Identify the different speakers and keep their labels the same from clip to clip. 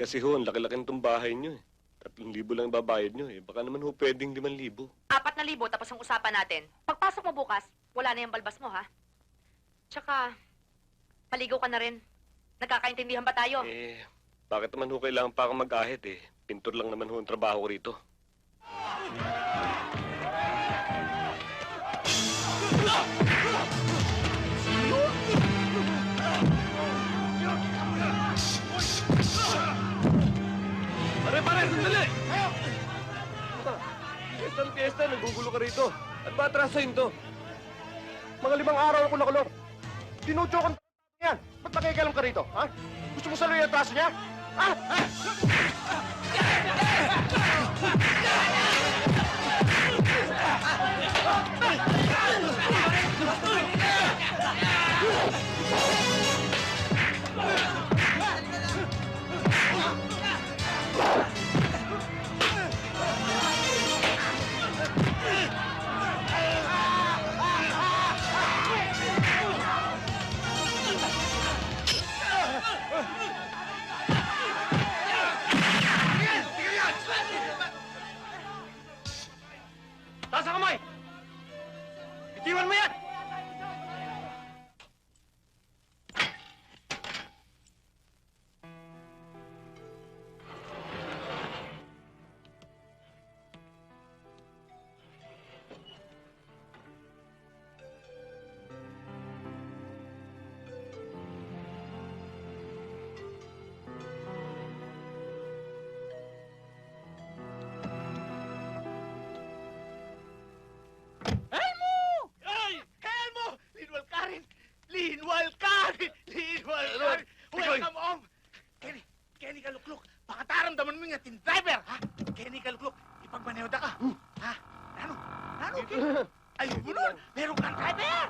Speaker 1: kasi ho, ang laki-laki nitong bahay nyo eh. Tatlong libo lang babayad nyo eh. Baka naman ho pwedeng limang libo.
Speaker 2: Apat na libo, tapos ang usapan natin. Pagpasok mo bukas, wala na yung balbas mo, ha? Tsaka, maligaw ka na rin. Nagkakaintindihan ba tayo?
Speaker 1: Eh, bakit naman ho kailangan pa akong mag-ahit eh? Pintor lang naman ho ang trabaho ko rito. Pare, sandali! Fiesta ng fiesta, nagugulo ka rito. At ba atrasahin to?
Speaker 3: Mga limang araw ako nakulong. Tinutsyokan yan. Ba't nakikialam ka rito, ha? Gusto mo saluhin ang traso niya? Ha? Ha?
Speaker 4: Ating driver, ha? Kenny Kalukluk, ipagmanewda ka. Ha? Ano? Ano, Kenny? Ayun mo nun! Meron kang driver!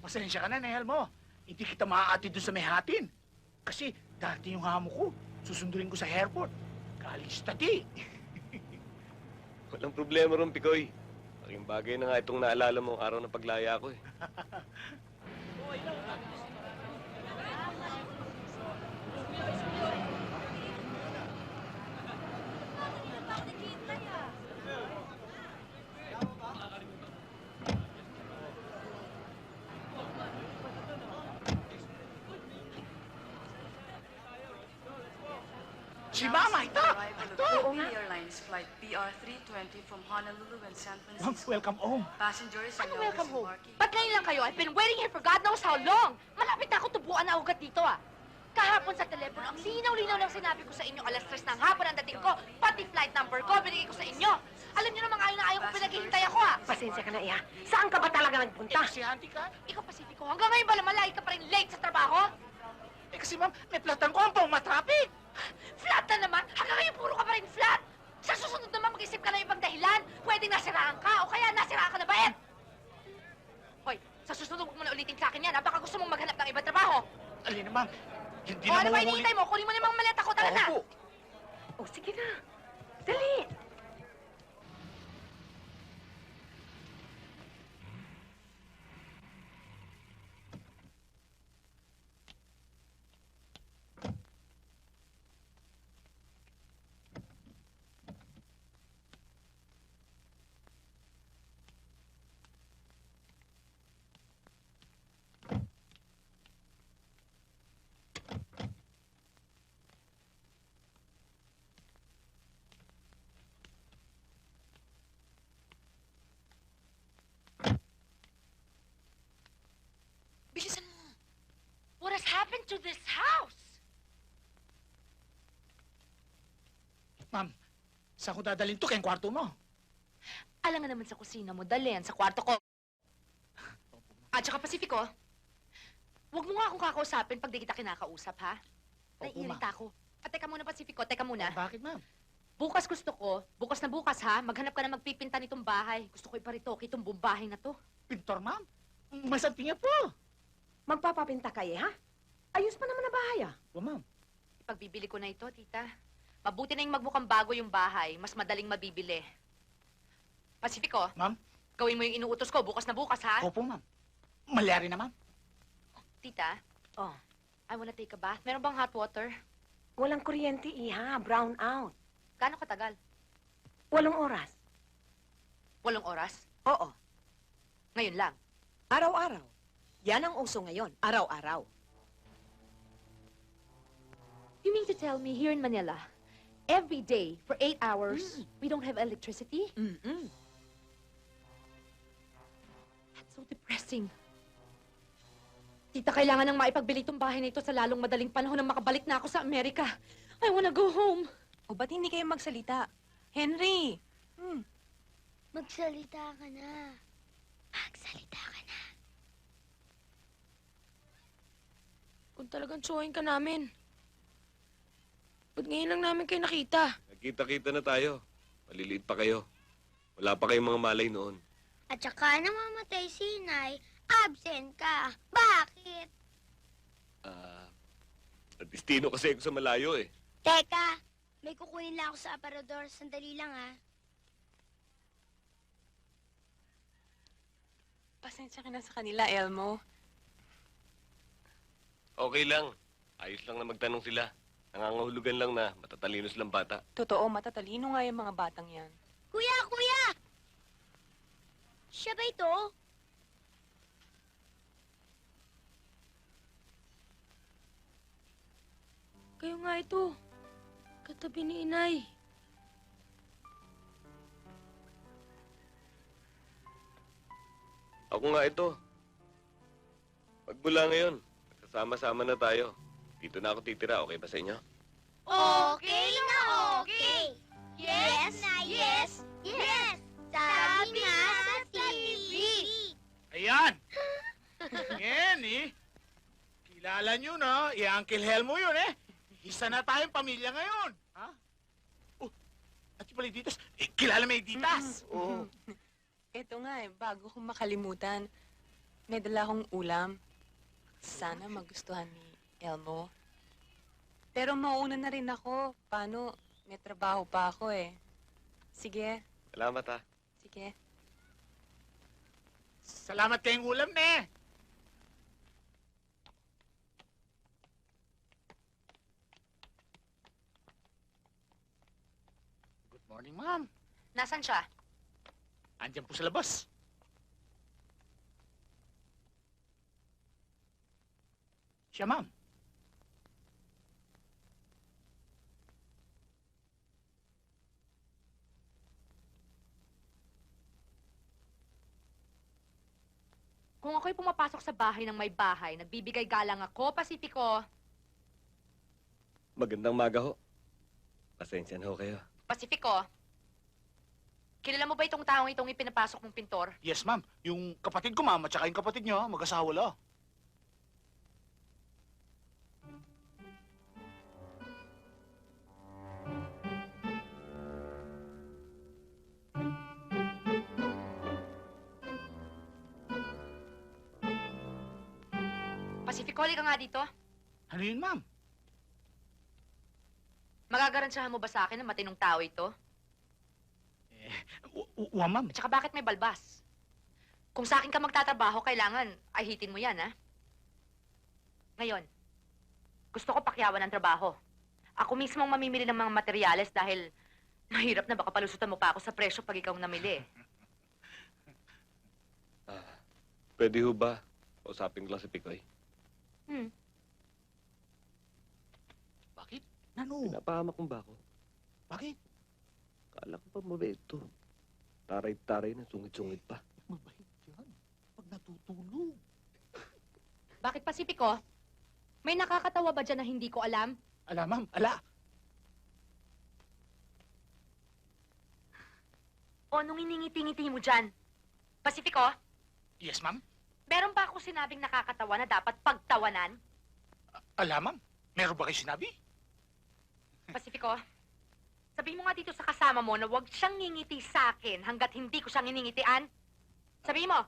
Speaker 4: Pasensya ka na, Nehel mo. Hindi kita maaatid doon sa may hatin. Kasi dati yung hamo ko, susundurin ko sa airport. Study.
Speaker 1: Walang problema ron, Pikoy. Ang bagay na nga itong naalala mo araw ng paglaya ko eh.
Speaker 4: Si Mama, ito!
Speaker 5: Arrival of
Speaker 4: Ito!
Speaker 5: Philippine Airlines Flight PR-320 from Honolulu and San Francisco.
Speaker 4: welcome home.
Speaker 5: Passengers are
Speaker 2: Ano welcome home? Ba't ngayon lang kayo? I've been waiting here for God knows how long. Malapit na ako tubuan na ugat dito, ah. Kahapon sa telepono, ang linaw-linaw lang sinabi ko sa inyo, alas tres ng hapon ang dating ko, pati flight number ko, binigay ko sa inyo. Alam niyo naman ayaw na ayaw ko pinaghihintay ako, ah.
Speaker 6: Pasensya ka na, Iya. Saan ka ba talaga
Speaker 4: Eh,
Speaker 6: nagpunta?
Speaker 4: kasi auntie ka.
Speaker 2: Ikaw, Pacifico, hanggang ngayon ba malay ka pa rin late sa trabaho?
Speaker 4: Eh, kasi ma'am, may platan ko ang pang matrapik.
Speaker 2: Flat na naman! Hanggang ngayon puro ka pa rin flat! Sa susunod naman mag-isip ka na ibang dahilan. Pwedeng nasiraan ka o kaya nasiraan ka na ba, Ed? Hoy, sa susunod huwag mo na ulitin sa akin yan, ha? Baka gusto mong maghanap ng ibang trabaho.
Speaker 4: Alin na, ma'am? Hindi
Speaker 2: o
Speaker 4: na
Speaker 2: ano ba hinihintay mo? Kunin mo na yung mga maleta ko, tara na!
Speaker 4: Opo.
Speaker 6: Oh, sige na. Dali.
Speaker 2: Has happened to this house?
Speaker 4: Ma'am, saan ko dadalhin to? Kayong kwarto mo.
Speaker 2: Alam nga naman sa kusina mo, dalhin sa kwarto ko. At saka Pacifico, huwag mo nga akong kakausapin pag di kita kinakausap, ha?
Speaker 4: Opo,
Speaker 2: Naiirita ako. At teka muna, Pacifico, teka muna.
Speaker 4: Bakit, ma'am?
Speaker 2: Bukas gusto ko, bukas na bukas ha, maghanap ka na magpipinta nitong bahay. Gusto ko iparitoke itong buong bahay na to.
Speaker 4: Pintor, ma'am? Masanting nga po.
Speaker 6: Magpapapinta kayo, ha? Ayos pa naman na bahay, ah.
Speaker 4: O, ma'am,
Speaker 2: Pagbibili ko na ito, tita. Mabuti na yung magmukhang bago yung bahay. Mas madaling mabibili. Pacifico,
Speaker 4: Ma'am?
Speaker 2: gawin mo yung inuutos ko bukas na bukas, ha?
Speaker 4: Opo, ma'am. Malyari na, ma'am.
Speaker 2: Tita,
Speaker 6: Oh,
Speaker 2: I wanna take a bath. Meron bang hot water?
Speaker 6: walang kuryente, iha. Brown out.
Speaker 2: Gaano katagal?
Speaker 6: Walong oras.
Speaker 2: Walong oras?
Speaker 7: Oo,
Speaker 2: Ngayon lang.
Speaker 7: araw-araw. Yan ang uso ngayon, araw-araw.
Speaker 2: You mean to tell me here in Manila, every day for eight hours, we don't have electricity?
Speaker 7: Mm-mm.
Speaker 2: That's so depressing. Tita, kailangan nang maipagbili itong bahay na ito sa lalong madaling panahon na makabalik na ako sa Amerika. I wanna go home.
Speaker 5: O ba't hindi kayo magsalita? Henry! Hmm.
Speaker 8: Magsalita ka na. Magsalita ka na.
Speaker 9: Kung talagang tsuhin ka namin. Ba't ngayon lang namin kayo nakita?
Speaker 1: Nagkita-kita na tayo. Maliliit pa kayo. Wala pa kayong mga malay noon.
Speaker 8: At saka namamatay si Inay, absent ka. Bakit?
Speaker 1: Ah, destino kasi ako sa malayo eh.
Speaker 8: Teka, may kukunin lang ako sa aparador. Sandali lang ah.
Speaker 5: Pasensya ka na sa kanila, Elmo.
Speaker 1: Okay lang. Ayos lang na magtanong sila. Nangangahulugan lang na matatalino silang bata.
Speaker 5: Totoo, matatalino nga yung mga batang yan.
Speaker 8: Kuya, kuya! Siya ba ito?
Speaker 9: Kayo nga ito. Katabi ni inay.
Speaker 1: Ako nga ito. Magmula ngayon, kasama-sama na tayo. Dito na ako titira, okay ba sa inyo?
Speaker 8: Okay na okay. Yes na yes, yes. Sabi nga sa TV.
Speaker 4: Ayan! Yan eh. Kilala nyo na, i Uncle Helmo yun eh. Isa na tayong pamilya ngayon. Ha? Oh, at yung Paliditas, eh, kilala may Ditas. Oo.
Speaker 5: Ito nga eh, bago kong makalimutan, may dala akong ulam. Sana magustuhan ni Elmo. Pero mauna na rin ako. Paano? May trabaho pa ako eh. Sige,
Speaker 1: Salamat ha.
Speaker 5: sige.
Speaker 4: Salamat kayong ulam ne. Good morning, ma'am.
Speaker 2: Nasaan siya?
Speaker 4: Andiyan po sa labas. Siya, ma'am.
Speaker 2: Kung ako'y pumapasok sa bahay ng may bahay, nagbibigay galang ako, Pacifico.
Speaker 1: Magandang maga ho. Pasensya na ho kayo.
Speaker 2: Pacifico, kilala mo ba itong taong itong ipinapasok mong pintor?
Speaker 4: Yes, ma'am. Yung kapatid ko, ma'am, at saka yung kapatid niyo, mag-asawa la.
Speaker 2: Pacifico, halika nga dito.
Speaker 4: Ano yun, ma'am?
Speaker 2: Magagaransyahan mo ba sa akin na matinong tao ito?
Speaker 4: U- Uwa, ma'am.
Speaker 2: At saka bakit may balbas? Kung sa akin ka magtatrabaho, kailangan ay hitin mo yan, ha? Ngayon, gusto ko pakyawan ang trabaho. Ako mismo ang mamimili ng mga materyales dahil mahirap na baka palusutan mo pa ako sa presyo pag ikaw ang namili.
Speaker 1: Ah, pwede ho ba? Usapin ko lang si Pikoy.
Speaker 2: Hmm.
Speaker 4: Bakit? Nano?
Speaker 1: Pinapahamak mo ba ako?
Speaker 4: Bakit?
Speaker 1: Kala ko pa mabait to. Taray-taray na, sungit-sungit pa.
Speaker 4: Mabait yan. Pag natutulog.
Speaker 2: Bakit Pacifico? May nakakatawa ba dyan na hindi ko alam?
Speaker 4: Ala, ma'am. Ala.
Speaker 2: O nung iningiti-ngiti mo dyan? Pacifico,
Speaker 4: Yes, ma'am.
Speaker 2: Meron ba ako sinabing nakakatawa na dapat pagtawanan?
Speaker 4: Ala, ma'am. Meron ba kayo sinabi?
Speaker 2: Pacifico, sabihin mo nga dito sa kasama mo na huwag siyang ngingiti sa akin hanggat hindi ko siyang iningitian. Sabihin mo.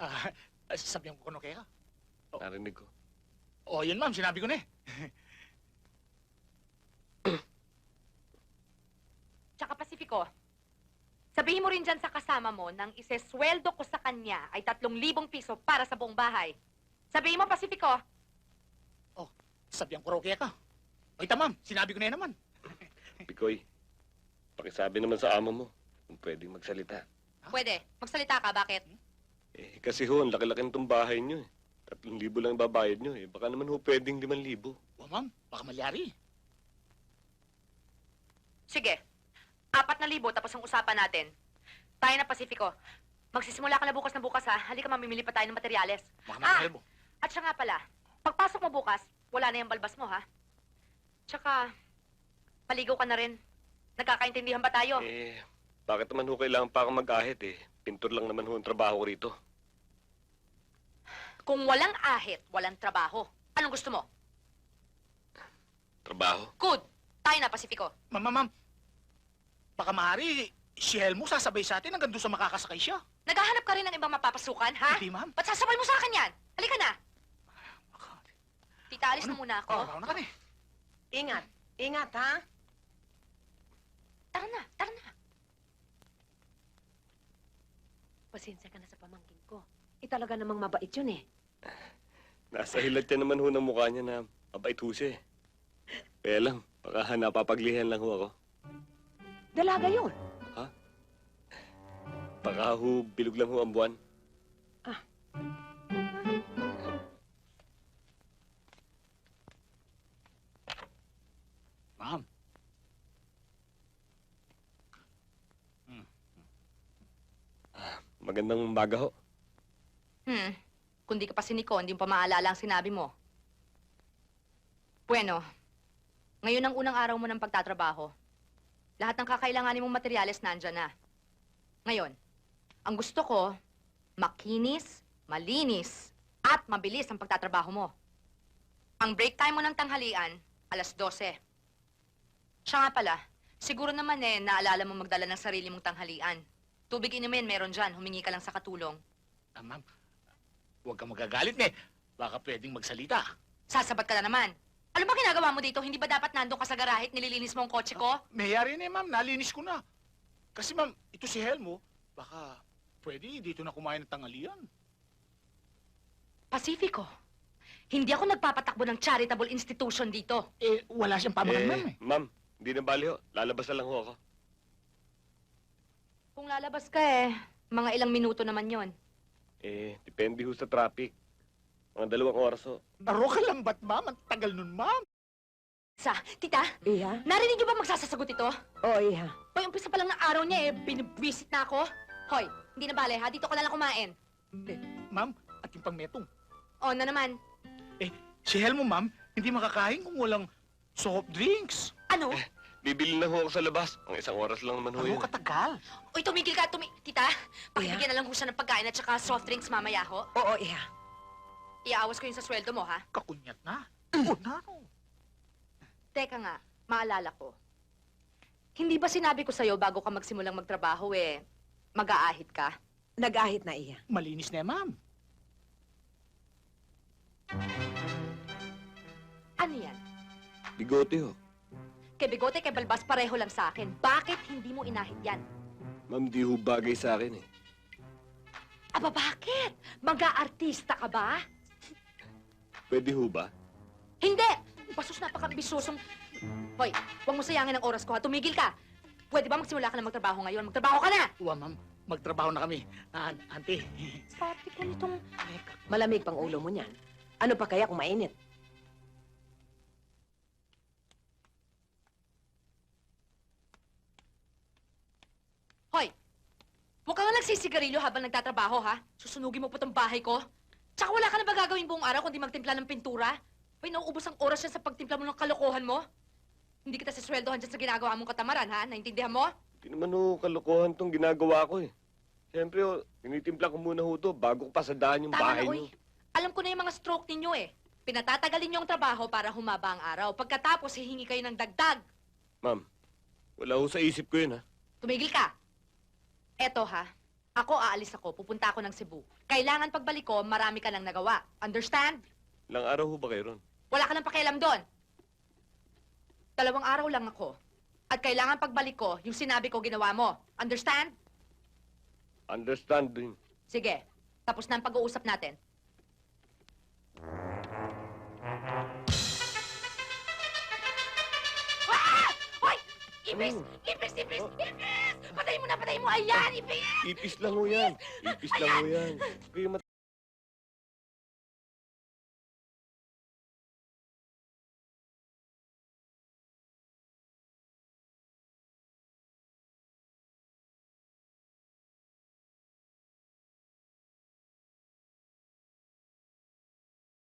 Speaker 4: Ah, ah sabihan ko no kaya. Oh.
Speaker 1: Narinig ko.
Speaker 4: Oh, yun ma'am, sinabi ko na eh.
Speaker 2: Tsaka Pacifico, Sabihin mo rin dyan sa kasama mo nang isesweldo ko sa kanya ay tatlong libong piso para sa buong bahay. Sabihin mo, Pacifico.
Speaker 4: Sabihan ko raw kaya ka. Oy, tamam. Sinabi ko na yan naman.
Speaker 1: Pikoy, pakisabi naman sa amo mo kung pwedeng magsalita.
Speaker 2: Pwede. Magsalita ka, bakit?
Speaker 1: Eh, kasi ho, ang laki-laki nitong bahay niyo eh. Tatlong libo lang babayad niyo eh. Baka naman ho pwedeng liman libo.
Speaker 4: O, ma'am. Baka malyari.
Speaker 2: Sige. Apat na libo tapos ang usapan natin. Tayo na, Pacifico. Magsisimula ka na bukas na bukas, ha? Halika, mamimili pa tayo ng materyales.
Speaker 4: Baka
Speaker 2: Ah!
Speaker 4: mahal mo.
Speaker 2: At siya nga pala, pagpasok mo bukas, wala na yung balbas mo, ha? Tsaka, paligaw ka na rin. Nagkakaintindihan ba tayo?
Speaker 1: Eh, bakit naman ho kailangan pa akong mag-ahit eh? Pintor lang naman ho ang trabaho ko rito.
Speaker 2: Kung walang ahit, walang trabaho. Anong gusto mo?
Speaker 1: Trabaho?
Speaker 2: Good. Tayo na, Pacifico.
Speaker 4: Ma'am, ma'am, ma'am. Baka maaari, si Helmo sasabay sa atin hanggang doon sa makakasakay siya.
Speaker 2: Naghahanap ka rin ng ibang mapapasukan, ha?
Speaker 4: Hindi, ma'am.
Speaker 2: Ba't sasabay mo sa akin yan? Halika na. Tita, alis na muna ako.
Speaker 4: Oh, na kami.
Speaker 6: Ingat. Ingat, ha?
Speaker 2: Tara na, tara na.
Speaker 6: Pasensya ka na sa pamangkin ko. Eh, talaga namang mabait yun eh.
Speaker 1: Nasa hilat yan naman ho ng mukha niya na mabait ho siya eh. Kaya lang, baka napapaglihan lang ho ako.
Speaker 6: Dalaga yun.
Speaker 1: Baka ho, bilog lang ho ang buwan.
Speaker 4: Ma'am.
Speaker 1: Magandang umaga ho.
Speaker 2: Hmm. Kung di ka pa siniko, hindi mo pa maalala ang sinabi mo. Bueno, ngayon ang unang araw mo ng pagtatrabaho. Lahat ng kakailanganin mong materyales nandyan na. Ngayon, ang gusto ko, makinis, malinis, at mabilis ang pagtatrabaho mo. Ang break time mo ng tanghalian, alas 12. Siya nga pala, siguro naman eh, naalala mo magdala ng sarili mong tanghalian. Tubig inumin, meron dyan. Humingi ka lang sa katulong.
Speaker 4: Ah, ma'am, huwag kang magagalit eh. Baka pwedeng magsalita.
Speaker 2: Sasabat ka na naman. Ano ba ginagawa mo dito? Hindi ba dapat nandun ka sa garahe at nililinis mo ang kotse ko?
Speaker 4: Mayayari na eh, ma'am. Nalinis ko na. Kasi ma'am, ito si Helmo, baka pwede dito na kumain ng tanghalian.
Speaker 2: Pacifico, hindi ako nagpapatakbo ng charitable institution dito.
Speaker 4: Eh, wala siyang pamakan, ma'am eh.
Speaker 1: ma'am, hindi na bali ho. Lalabas na lang ho ako.
Speaker 2: Kung lalabas ka eh, mga ilang minuto naman yon.
Speaker 1: Eh, depende ho sa traffic. Mga dalawang oras ho.
Speaker 4: Aro ka lang ba't, ma'am? Ang tagal nun, ma'am.
Speaker 2: Sa, tita,
Speaker 6: Iha?
Speaker 2: narinig niyo ba magsasagot ito?
Speaker 6: Oo, Iha.
Speaker 2: Hoy, umpisa pa lang ng araw niya eh, binibwisit na ako. Hoy, hindi na bale ha, dito ka na lang kumain.
Speaker 4: Ma'am, at yung pangmetong.
Speaker 2: O na naman.
Speaker 4: Si Helmo, ma'am, hindi makakain kung walang soft drinks.
Speaker 2: Ano?
Speaker 1: Bibili na ho ako sa labas. Ang isang oras lang naman ho
Speaker 4: Ano
Speaker 1: yun.
Speaker 4: katagal?
Speaker 2: Uy, tumigil ka, tumi... Tita, pakibigyan na lang ho siya ng pagkain at saka soft drinks mamaya ho.
Speaker 6: Oo, Iha.
Speaker 2: Iaawas ko yun sa sweldo mo, ha?
Speaker 4: Kakunyat na. Oh, naro.
Speaker 2: Teka nga, maalala ko. Hindi ba sinabi ko sa'yo bago ka magsimulang magtrabaho eh, mag-aahit ka?
Speaker 6: Nag-ahit na, Iha.
Speaker 4: Malinis na ma'am.
Speaker 2: Ano yan?
Speaker 1: Bigote ho.
Speaker 2: Kay Bigote, kay Balbas, pareho lang sa akin. Bakit hindi mo inahit yan?
Speaker 1: Ma'am, di ho bagay sa akin eh.
Speaker 2: Aba, bakit? Mag-aartista ka ba?
Speaker 1: Pwede ho ba?
Speaker 2: Hindi! Basos napakabisosong... Hoy, huwag mo sayangin ang oras ko ha. Tumigil ka. Pwede ba magsimula ka na magtrabaho ngayon? Magtrabaho ka na!
Speaker 4: Uwa, ma'am. Magtrabaho na kami. Ah, auntie.
Speaker 2: Sabi ko nitong...
Speaker 6: Malamig pang ulo mo niyan. Ano pa kaya kung mainit?
Speaker 2: Hoy! Huwag ka nga nagsisigarilyo habang nagtatrabaho, ha? Susunugin mo po tong bahay ko. Tsaka wala ka na ba gagawin buong araw kundi magtimpla ng pintura? Hoy, nauubos ang oras yan sa pagtimpla mo ng kalokohan mo. Hindi kita sasweldohan dyan sa ginagawa mong katamaran, ha? Naintindihan mo?
Speaker 1: Hindi naman ho kalokohan tong ginagawa ko eh. Siyempre ho, tinitimpla ko muna ho to bago ko pasadahan yung
Speaker 2: Tama
Speaker 1: bahay
Speaker 2: na,
Speaker 1: niyo.
Speaker 2: uy. Alam ko na yung mga stroke ninyo, eh. Pinatatagalin niyo ang trabaho para humaba ang araw. Pagkatapos, hihingi kayo ng dagdag.
Speaker 1: Ma'am, wala ho sa isip ko yun ha.
Speaker 2: Tumigil ka. Eto, ha? Ako aalis ako. Pupunta ako ng Cebu. Kailangan pagbalik ko, marami ka nang nagawa. Understand?
Speaker 1: Ilang araw ho ba kayo ron?
Speaker 2: Wala ka nang pakialam doon. Dalawang araw lang ako. At kailangan pagbalik ko, yung sinabi ko ginawa mo. Understand?
Speaker 1: Understand din.
Speaker 2: Sige, tapos na ang pag-uusap natin. Ah! Hoy! Ipis! Ipis! Ipis! Ipis! Patay mo na! Patay mo! Ayan! Ipis!
Speaker 1: Ipis lang ho yan. Ipis lang ho yan. Kaya